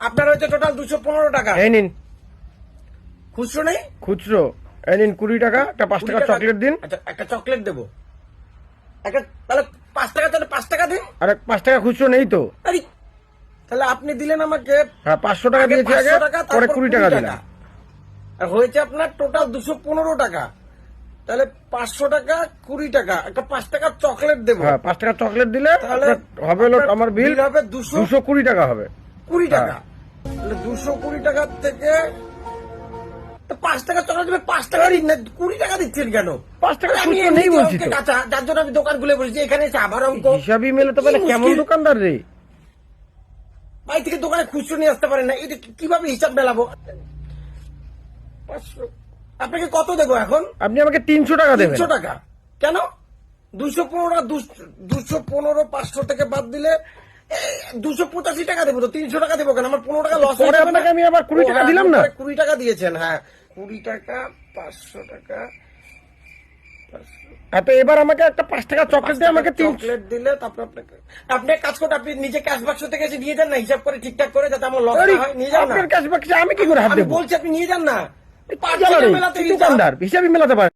আপনার হচ্ছে টোটাল দুশো পনেরো টাকা। এই নিন। খুচরো নেই? খুচরো। এই নিন কুড়ি টাকা একটা পাঁচ টাকা চকলেট দিন। আচ্ছা একটা চকলেট দেবো। একটা তাহলে পাঁচ টাকা তাহলে পাঁচ টাকা দিন। আর পাঁচ টাকা খুচরো নেই তো। আরে তাহলে আপনি দিলেন আমাকে হ্যাঁ পাঁচশো টাকা দিয়েছি আগে 500 টাকা, পরে কুড়ি টাকা দিলাম। আর হয়েছে আপনার টোটাল দুশো পনেরো টাকা। তাহলে পাঁচশো টাকা কুড়ি টাকা একটা পাঁচ টাকা চকলেট দেবো। হ্যাঁ পাঁচ টাকা চকলেট দিলে তাহলে হবে আমার বিল হবে 200 দুশো কুড়ি টাকা হবে। কুড়ি টাকা। হ্যাঁ। দুশো কুড়ি টাকার থেকে পাঁচ টাকা চকলেট দেবে পাঁচ টাকা দিন না কুড়ি টাকা দিচ্ছেন কেন? পাঁচ টাকা নেই বলছি তো। যার জন্য আমি দোকান খুলে বসেছি এখানে এসে আবার অঙ্ক। হিসাবই মেলাতে পারে কি কেমন দোকানদার রে? বাড়ি থেকে দোকানে খুচরো নিয়ে আসতে পারেন না এটা কীভাবে হিসাব মেলাবো? পাঁচশো। আপনাকে কত দেবো এখন? আপনি আমাকে তিনশো টাকা দেবেন। তিনশো টাকা। কেন? দুশো পনেরো দুশো পনেরো পাঁচশো থেকে বাদ দিলে দুশো পঁচাশি টাকা দেবো তো তিনশো টাকা দেবো কেন? আমার পনেরো টাকা লস পরে আপনাকে আমি আবার 20 টাকা দিলাম না? কুড়ি টাকা দিয়েছেন হ্যাঁ। কুড়ি টাকা পাঁচশো টাকা। এবার আমাকে একটা পাঁচ টাকা চকলেট দিয়ে আমাকে তিন চকলেট দিলে তারপর আপনাকে আপনি কাজ করুন আপনি নিজে ক্যাশ বাক্স থেকে এসে দিয়ে যান না হিসাব করে ঠিকঠাক করে যাতে আমার লস হয় নিয়ে যান না। আপনার কাছে আমি কি করে হাত দেবো? বলছি আপনি নিয়ে যান না। রে? মেলাতে দোকানদার হিসাবই মেলাতে পারে